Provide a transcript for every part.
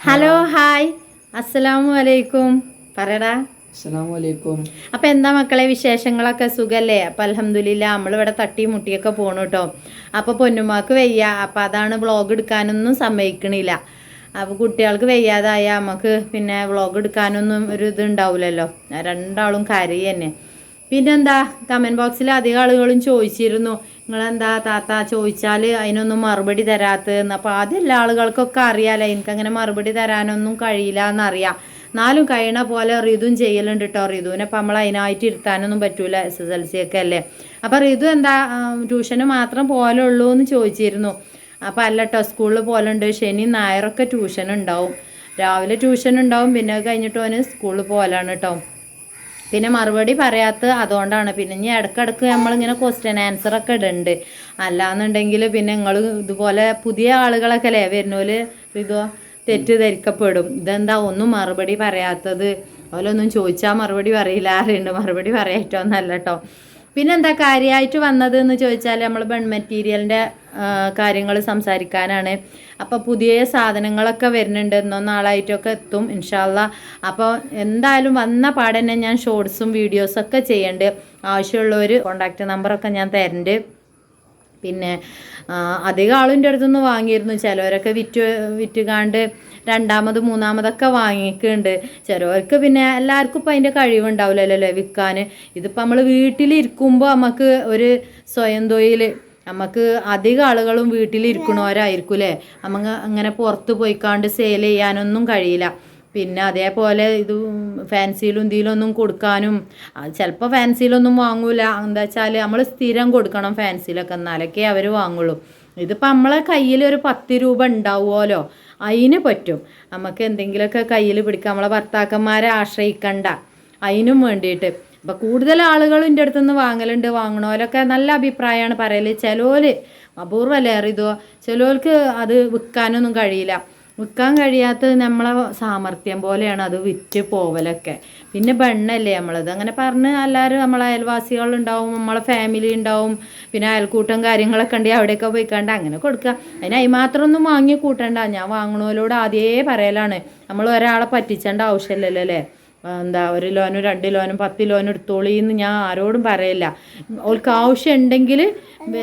Hello hi അസ്സലാമു അലൈക്കും പറയടാ. അപ്പൊ എന്താ മക്കളെ വിശേഷങ്ങളൊക്കെ? സുഖല്ലേ? അപ്പൊ അലഹമില്ല നമ്മളിവിടെ തട്ടി മുട്ടിയൊക്കെ പോണു കേട്ടോ അപ്പൊ പൊന്നുമാക്ക് വയ്യ. അപ്പൊ അതാണ് വ്ളോഗ് എടുക്കാനൊന്നും സമ്മതിക്കണില്ല. അപ്പൊ കുട്ടികൾക്ക് വയ്യാതായ നമുക്ക് പിന്നെ വ്ളോഗ് എടുക്കാനൊന്നും ഒരു ഇത് ഉണ്ടാവില്ലല്ലോ രണ്ടാളും കരയി തന്നെ പിന്നെന്താ കമന്റ് ബോക്സിൽ അധികം ആളുകളും ചോദിച്ചിരുന്നു. നിങ്ങളെന്താ താത്ത ചോദിച്ചാൽ അതിനൊന്നും മറുപടി തരാത്തതെന്ന് അപ്പോൾ എല്ലാ ആളുകൾക്കൊക്കെ അറിയാമല്ലോ എനിക്കങ്ങനെ മറുപടി തരാനൊന്നും കഴിയില്ല എന്നറിയാം. എന്നാലും കഴിയണ പോലെ റിതും ചെയ്യലുണ്ട് കേട്ടോ റിതുവിനെ അപ്പം നമ്മൾ അതിനായിട്ട് ഇരുത്താനൊന്നും പറ്റൂല എസ് എസ് എൽ സി ഒക്കെ അല്ലേ? അപ്പം റിതു എന്താ ട്യൂഷന് മാത്രം പോലുള്ളൂ എന്ന് ചോദിച്ചിരുന്നു. അപ്പം അല്ല കേട്ടോ സ്കൂളിൽ പോലുണ്ട് ശനി ഞായറൊക്കെ ട്യൂഷൻ ഉണ്ടാവും രാവിലെ ട്യൂഷൻ ഉണ്ടാവും പിന്നെ കഴിഞ്ഞിട്ട് അവന് സ്കൂളിൽ പോലാണ് കേട്ടോ പിന്നെ മറുപടി പറയാത്ത അതുകൊണ്ടാണ്. പിന്നെ ഇനി ഇടക്കിടക്ക് നമ്മളിങ്ങനെ ക്വസ്റ്റ്യൻ ആൻസർ ഒക്കെ ഇടുന്നുണ്ട് അല്ലാന്നുണ്ടെങ്കിൽ പിന്നെ നിങ്ങൾ ഇതുപോലെ പുതിയ ആളുകളൊക്കെ അല്ലേ വരുന്നോൽ? ഇതോ തെറ്റിദ്ധരിക്കപ്പെടും. ഇതെന്താ ഒന്നും മറുപടി പറയാത്തത്? ഓലൊന്നും ചോദിച്ചാൽ മറുപടി പറയില്ല ആരുണ്ട് മറുപടി പറയായിട്ടൊന്നല്ല കേട്ടോ പിന്നെന്താ കാര്യമായിട്ട് വന്നത് എന്ന് ചോദിച്ചാൽ നമ്മൾ ബൺ മെറ്റീരിയലിന്റെ കാര്യങ്ങൾ സംസാരിക്കാനാണ്. അപ്പോൾ പുതിയ സാധനങ്ങളൊക്കെ വരുന്നുണ്ട്. എന്നോ നാളായിട്ടൊക്കെ എത്തും ഇൻഷാല്ല അപ്പോൾ എന്തായാലും വന്ന പാടന്നെ ഞാൻ ഷോർട്സും വീഡിയോസൊക്കെ ചെയ്യേണ്ടത് ആവശ്യമുള്ളവർ കോണ്ടാക്ട് നമ്പറൊക്കെ ഞാൻ തരുന്നുണ്ട് പിന്നെ അധികം ആളിന്റെ അടുത്തുനിന്ന് വാങ്ങിയിരുന്നു. ചിലവരൊക്കെ വിറ്റ് വിറ്റുകാണ്ട് രണ്ടാമത് മൂന്നാമതൊക്കെ വാങ്ങിക്കുന്നുണ്ട് ചിലവർക്ക് പിന്നെ എല്ലാവർക്കും ഇപ്പം അതിന്റെ കഴിവുണ്ടാവില്ലല്ലോ വിൽക്കാൻ ഇതിപ്പോൾ നമ്മൾ വീട്ടിലിരിക്കുമ്പോൾ നമുക്ക് ഒരു സ്വയം തൊഴിൽ നമുക്ക് അധികം ആളുകളും വീട്ടിലിരിക്കണവരായിരിക്കും അല്ലേ നമുക്ക് അങ്ങനെ പുറത്ത് പോയിക്കാണ്ട് സെയിൽ ചെയ്യാനൊന്നും കഴിയില്ല. പിന്നെ അതേപോലെ ഇത് ഫാൻസിയിലും ഇതിലൊന്നും കൊടുക്കാനും ചിലപ്പോൾ ഫാൻസിയിലൊന്നും വാങ്ങൂല. എന്താ വെച്ചാൽ നമ്മൾ സ്ഥിരം കൊടുക്കണം ഫാൻസിയിലൊക്കെ എന്നാലൊക്കെ അവർ വാങ്ങുള്ളൂ. ഇതിപ്പോൾ നമ്മളെ കയ്യിൽ ഒരു പത്ത് രൂപ ഉണ്ടാവുമല്ലോ. അതിന് പറ്റും. നമുക്ക് എന്തെങ്കിലുമൊക്കെ കയ്യിൽ പിടിക്കാം. നമ്മളെ ഭർത്താക്കന്മാരെ ആശ്രയിക്കണ്ട. അതിനും വേണ്ടിയിട്ട്. അപ്പോൾ കൂടുതൽ ആളുകൾ എന്റെ അടുത്തുനിന്ന് വാങ്ങലുണ്ട്. വാങ്ങണോലൊക്കെ നല്ല അഭിപ്രായമാണ് പറയൽ ചിലോൽ അപൂർവല്ലേ അറിയതോ ചിലോർക്ക് അത് വിൽക്കാനൊന്നും കഴിയില്ല. വിൽക്കാൻ കഴിയാത്തത് നമ്മളെ സാമർഥ്യം പോലെയാണ് അത് വിറ്റ് പോവലൊക്കെ. പിന്നെ പെണ്ണല്ലേ നമ്മളത്. അങ്ങനെ പറഞ്ഞ് എല്ലാവരും നമ്മളെ അയൽവാസികളുണ്ടാവും നമ്മളെ ഫാമിലി ഉണ്ടാവും. പിന്നെ അയൽക്കൂട്ടം കാര്യങ്ങളൊക്കെ ഉണ്ടെങ്കിൽ അവിടെയൊക്കെ പോയിക്കാണ്ട് അങ്ങനെ കൊടുക്കുക. അതിന് അതിന് മാത്രമൊന്നും വാങ്ങി കൂട്ടണ്ട. ഞാൻ വാങ്ങണോലോട് ആദ്യമേ പറയലാണ്. നമ്മൾ ഒരാളെ പറ്റിച്ചേണ്ട ആവശ്യമില്ലല്ലോ അല്ലേ? എന്താ ഒരു ലോനും രണ്ട് ലോനും പത്ത് ലോനും എടുത്തോളി എന്ന് ഞാൻ ആരോടും പറയില്ല. ഓൾക്ക് ആവശ്യം ഉണ്ടെങ്കിൽ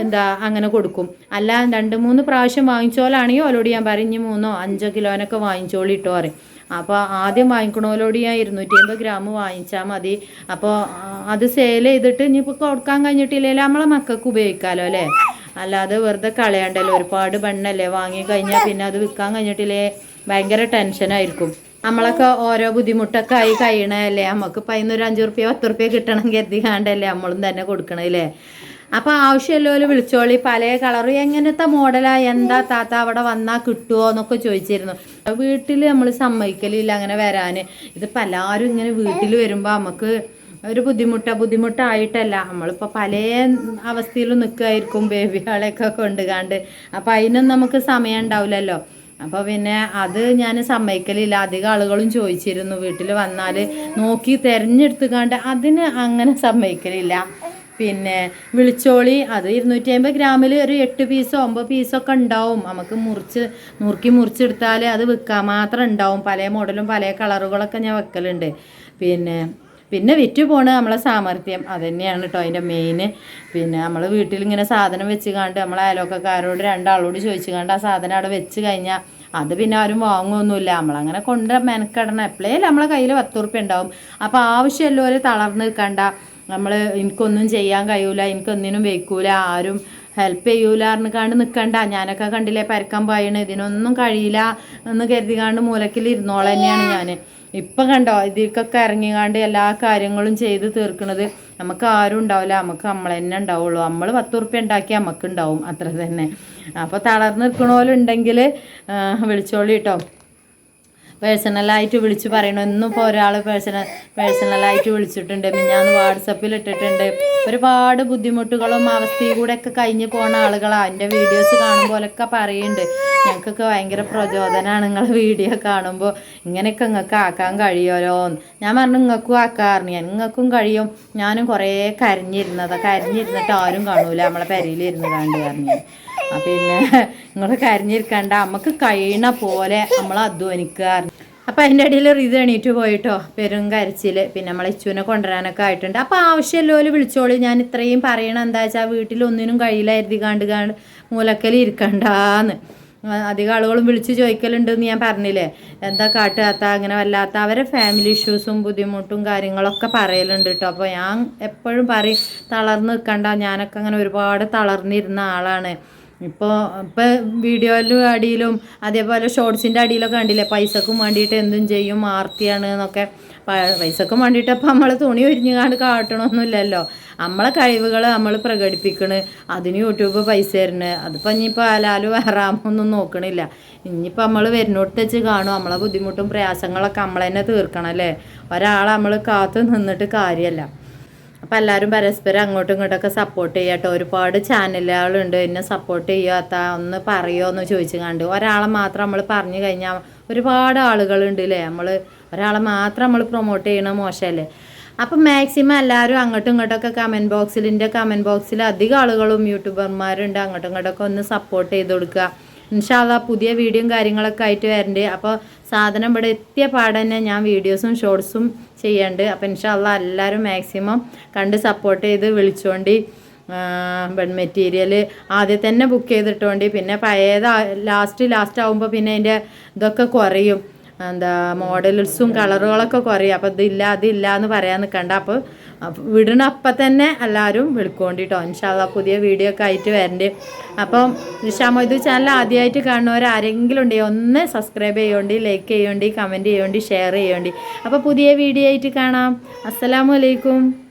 എന്താ അങ്ങനെ കൊടുക്കും. അല്ല രണ്ട് മൂന്ന് പ്രാവശ്യം വാങ്ങിച്ചോലാണെങ്കിൽ ഓലോട് ഞാൻ ഇനി മൂന്നോ അഞ്ചോ കിലോനൊക്കെ വാങ്ങിച്ചോളി ഇട്ടോ പറയും. അപ്പോൾ ആദ്യം വാങ്ങിക്കണോലോട് ഞാൻ ഇരുന്നൂറ്റി അമ്പത് ഗ്രാം വാങ്ങിച്ചാൽ മതി. അപ്പോൾ അത് സെയിൽ ചെയ്തിട്ട് ഇനിയിപ്പോൾ കൊടുക്കാൻ കഴിഞ്ഞിട്ടില്ലെങ്കിൽ നമ്മളെ മക്കൾക്ക് ഉപയോഗിക്കാമല്ലോ അല്ലേ? അല്ലാതെ വെറുതെ കളയണ്ടല്ലോ. ഒരുപാട് പെണ്ണല്ലേ വാങ്ങി കഴിഞ്ഞാൽ പിന്നെ അത് വിൽക്കാൻ കഴിഞ്ഞിട്ടില്ലേ? ഭയങ്കര ടെൻഷനായിരിക്കും നമ്മളൊക്കെ ഓരോ ബുദ്ധിമുട്ടൊക്കെ ആയി കഴിയണല്ലേ നമുക്ക് പതിനൊരു അഞ്ചു റുപ്യ പത്ത് റുപ്യ കിട്ടണം കരുതി കാണ്ടല്ലേ നമ്മളും തന്നെ കൊടുക്കണല്ലേ അപ്പോൾ ആവശ്യമല്ലോ വിളിച്ചോളി. പല കളറും എങ്ങനത്തെ മോഡലാ? എന്താ താത്ത അവിടെ വന്നാ കിട്ടുവോ എന്നൊക്കെ ചോദിച്ചിരുന്നു. വീട്ടിൽ നമ്മൾ സമ്മതിക്കലില്ല അങ്ങനെ വരാൻ ഇതിപ്പോൾ എല്ലാവരും ഇങ്ങനെ വീട്ടിൽ വരുമ്പോൾ നമുക്ക് ഒരു ബുദ്ധിമുട്ട. ബുദ്ധിമുട്ടായിട്ടല്ല. നമ്മളിപ്പോൾ പല അവസ്ഥയിലും നിൽക്കുമായിരിക്കും ബേബികളെയൊക്കെ കൊണ്ടുകാണ്ട്. അപ്പോൾ അതിനൊന്നും നമുക്ക് സമയം ഉണ്ടാവില്ലല്ലോ. അപ്പോൾ പിന്നെ അത് ഞാൻ സമ്മതിക്കലില്ല. അധികം ആളുകളും ചോദിച്ചിരുന്നു. വീട്ടിൽ വന്നാൽ നോക്കി തിരഞ്ഞെടുത്തുകാണ്ട് അതിന് അങ്ങനെ സമ്മതിക്കലില്ല. പിന്നെ വിളിച്ചോളി അത് ഇരുന്നൂറ്റി അമ്പത് ഗ്രാമിൽ ഒരു എട്ട് പീസോ ഒമ്പത് പീസോ ഒക്കെ ഉണ്ടാവും. നമുക്ക് മുറിച്ച് നുറുക്കി മുറിച്ചെടുത്താൽ അത് വിൽക്കാൻ മാത്രം ഉണ്ടാവും. പല മോഡലും പല കളറുകളൊക്കെ ഞാൻ വെക്കലുണ്ട്. പിന്നെ പിന്നെ വിറ്റ് പോണ് നമ്മളെ സാമർഥ്യം. അത് തന്നെയാണ് കേട്ടോ അതിന്റെ മെയിൻ പിന്നെ നമ്മൾ വീട്ടിൽ ഇങ്ങനെ സാധനം വെച്ച് കണ്ട് നമ്മളെ അയലോക്കക്കാരോട് രണ്ടാളോട് ചോദിച്ചു കണ്ട് ആ സാധനം അവിടെ വെച്ച് കഴിഞ്ഞാൽ അത് പിന്നെ ആരും വാങ്ങുമൊന്നുമില്ല നമ്മളങ്ങനെ കൊണ്ട് മെനക്കെടണം. എപ്പോഴേലും നമ്മളെ കയ്യിൽ പത്ത് ഉറുപ്പ്യ ഉണ്ടാവും അപ്പോൾ ആവശ്യമുള്ളവർ തളർന്ന് നിൽക്കണ്ട നമ്മൾ എനിക്കൊന്നും ചെയ്യാൻ കഴിയൂല. എനിക്കൊന്നിനും വയ്ക്കൂല. ആരും ഹെൽപ്പ് ചെയ്യൂല കണ്ട് നിൽക്കണ്ട ഞാനൊക്കെ കണ്ടില്ലേ പരക്കാൻ പോയണ്. ഇതിനൊന്നും കഴിയില്ല എന്ന് കരുതി കണ്ട് മൂലക്കിൽ ഇരുന്നോളം തന്നെയാണ് ഞാൻ ഇപ്പം കണ്ടോ ഇതിൽക്കൊക്കെ ഇറങ്ങിക്കാണ്ട് എല്ലാ കാര്യങ്ങളും ചെയ്ത് തീർക്കുന്നത് നമുക്ക് ആരും ഉണ്ടാവില്ല. നമുക്ക് നമ്മൾ തന്നെ ഉണ്ടാവുള്ളൂ. നമ്മൾ പത്ത് ഉറുപ്പ്യ ഉണ്ടാക്കി നമുക്ക് ഉണ്ടാവും. അത്ര തന്നെ. അപ്പോൾ തളർന്ന് നിൽക്കണോലുണ്ടെങ്കിൽ വിളിച്ചോളി കേട്ടോ പേഴ്സണലായിട്ട് വിളിച്ച് പറയണം. ഇന്നും ഇപ്പോൾ ഒരാൾ പേഴ്സണൽ പേഴ്സണലായിട്ട് വിളിച്ചിട്ടുണ്ട്. മിഞ്ഞാന്ന് വാട്സപ്പിൽ ഇട്ടിട്ടുണ്ട്. ഒരുപാട് ബുദ്ധിമുട്ടുകളും അവസ്ഥയും കൂടെ ഒക്കെ കഴിഞ്ഞ് പോണ ആളുകളാണ് എന്റെ വീഡിയോസ് കാണുമ്പോഴൊക്കെ പറയുന്നുണ്ട് ഞങ്ങൾക്കൊക്കെ ഭയങ്കര പ്രചോദനമാണ് നിങ്ങൾ വീഡിയോ കാണുമ്പോൾ ഇങ്ങനെയൊക്കെ നിങ്ങൾക്ക് ആക്കാൻ കഴിയുമല്ലോ. ഞാൻ പറഞ്ഞു നിങ്ങൾക്കും ആക്കാറുണ്ട് ഞാൻ നിങ്ങൾക്കും കഴിയും. ഞാനും കുറേ കരഞ്ഞിരുന്നതാണ് കരഞ്ഞിരുന്നിട്ട് ആരും കാണൂല. നമ്മളെ പെരയിലിരുന്ന് കണ്ട് പറഞ്ഞു. പിന്നെ നിങ്ങൾ കരഞ്ഞിരിക്കണ്ട. നമുക്ക് കഴിയണ പോലെ നമ്മൾ അധ്വാനിക്കുക. അപ്പം അതിന്റെ ഇടയിൽ ഇത് എണീറ്റ് പോയിട്ടോ പെരും കരച്ചിൽ പിന്നെ നമ്മളെ ഇച്ചുവിനെ കൊണ്ടുവരാനൊക്കെ ആയിട്ടുണ്ട്. അപ്പോൾ ആവശ്യമില്ലോൽ വിളിച്ചോളൂ. ഞാൻ ഇത്രയും പറയണ എന്താ വെച്ചാൽ വീട്ടിൽ ഒന്നിനും കഴിയില്ല എഴുതി കാണ്ട് കാണ്ട് മൂലക്കൽ ഇരിക്കണ്ടാന്ന്. അധികം ആളുകളും വിളിച്ച് ചോദിക്കലുണ്ടെന്ന് ഞാൻ പറഞ്ഞില്ലേ. എന്താ കാട്ടാത്ത അങ്ങനെ വല്ലാത്ത. അവരെ ഫാമിലി ഇഷ്യൂസും ബുദ്ധിമുട്ടും കാര്യങ്ങളൊക്കെ പറയലുണ്ട് കേട്ടോ അപ്പോൾ ഞാൻ എപ്പോഴും പറയും തളർന്ന് നിൽക്കണ്ട. ഞാനൊക്കെ അങ്ങനെ ഒരുപാട് തളർന്നിരുന്ന ആളാണ്. ഇപ്പോൾ ഇപ്പോൾ വീഡിയോയിലും അടിയിലും അതേപോലെ ഷോർട്സിന്റെ അടിയിലൊക്കെ കണ്ടില്ലേ? പൈസക്കും വേണ്ടിയിട്ട് എന്തും ചെയ്യും ആർത്തിയാണ് എന്നൊക്കെ. പൈസക്കും വേണ്ടിയിട്ട് അപ്പം നമ്മൾ തുണി ഉരിഞ്ഞുകാണ്ട് കാട്ടണമൊന്നുമില്ലല്ലോ നമ്മളെ കഴിവുകൾ നമ്മൾ പ്രകടിപ്പിക്കണ്. അതിന് യൂട്യൂബ് പൈസ തരുന്നു അതിപ്പോൾ ഇനിയിപ്പോൾ ആലാലും ഹറാമൊന്നും നോക്കണില്ല. ഇനിയിപ്പോൾ നമ്മൾ വരുന്നോട്ട് വെച്ച് കാണും. നമ്മളെ ബുദ്ധിമുട്ടും പ്രയാസങ്ങളൊക്കെ നമ്മൾ തന്നെ തീർക്കണം അല്ലേ? ഒരാളെ നമ്മൾ കാത്തു നിന്നിട്ട് കാര്യമല്ല അപ്പം എല്ലാവരും പരസ്പരം അങ്ങോട്ടും ഇങ്ങോട്ടൊക്കെ സപ്പോർട്ട് ചെയ്യാട്ടോ ഒരുപാട് ചാനലുകളുണ്ട് എന്നെ സപ്പോർട്ട് ചെയ്യാത്ത ഒന്ന് പറയുമോ എന്ന് ചോദിച്ചു കണ്ട്. ഒരാളെ മാത്രം നമ്മൾ പറഞ്ഞു കഴിഞ്ഞാൽ ഒരുപാട് ആളുകളുണ്ട് അല്ലേ നമ്മൾ ഒരാളെ മാത്രം നമ്മൾ പ്രൊമോട്ട് ചെയ്യണ മോശമല്ലേ അപ്പം മാക്സിമം എല്ലാവരും അങ്ങോട്ടും ഇങ്ങോട്ടൊക്കെ കമന്റ് ബോക്സിലിന്റെ കമന്റ് ബോക്സിൽ അധികം ആളുകളും യൂട്യൂബർമാരുണ്ട് അങ്ങോട്ടും ഇങ്ങോട്ടൊക്കെ ഒന്ന് സപ്പോർട്ട് ചെയ്ത് കൊടുക്കുക. ഇൻഷാല്ല പുതിയ വീഡിയോയും കാര്യങ്ങളൊക്കെ ആയിട്ട് വരണ്ട്. അപ്പോൾ സാധനം ഇവിടെ എത്തിയ പാടെ തന്നെ ഞാൻ വീഡിയോസും ഷോർട്സും ചെയ്യണ്ട്. അപ്പോൾ ഇൻഷാല്ല എല്ലാവരും മാക്സിമം കണ്ട് സപ്പോർട്ട് ചെയ്ത് വിളിച്ചുകൊണ്ട് മെറ്റീരിയൽ ആദ്യം തന്നെ ബുക്ക് ചെയ്തിട്ടോണ്ടി. പിന്നെ പഴയത് ലാസ്റ്റ് ലാസ്റ്റ് ആകുമ്പോൾ പിന്നെ അതിന്റെ ഇതൊക്കെ കുറയും. എന്താ മോഡൽസും കളറുകളൊക്കെ കുറയും. അപ്പോൾ ഇതില്ല അതില്ല എന്ന് പറയാൻ നിൽക്കണ്ട അപ്പോൾ വിടണ അപ്പം തന്നെ എല്ലാവരും വിളിക്കോണ്ടിട്ടോ. ഇൻഷാല്ല പുതിയ വീഡിയോ ഒക്കെ ആയിട്ട് വരണ്ട്. അപ്പം ഷമോദ് ചാനൽ ആദ്യമായിട്ട് കാണുന്നവർ ആരെങ്കിലും ഉണ്ടെങ്കിൽ ഒന്ന് സബ്സ്ക്രൈബ് ചെയ്യേണ്ടി ലൈക്ക് ചെയ്യേണ്ടി കമന്റ് ചെയ്യേണ്ടി ഷെയർ ചെയ്യേണ്ടി. അപ്പോൾ പുതിയ വീഡിയോ ആയിട്ട് കാണാം. അസ്സാം അലൈക്കും.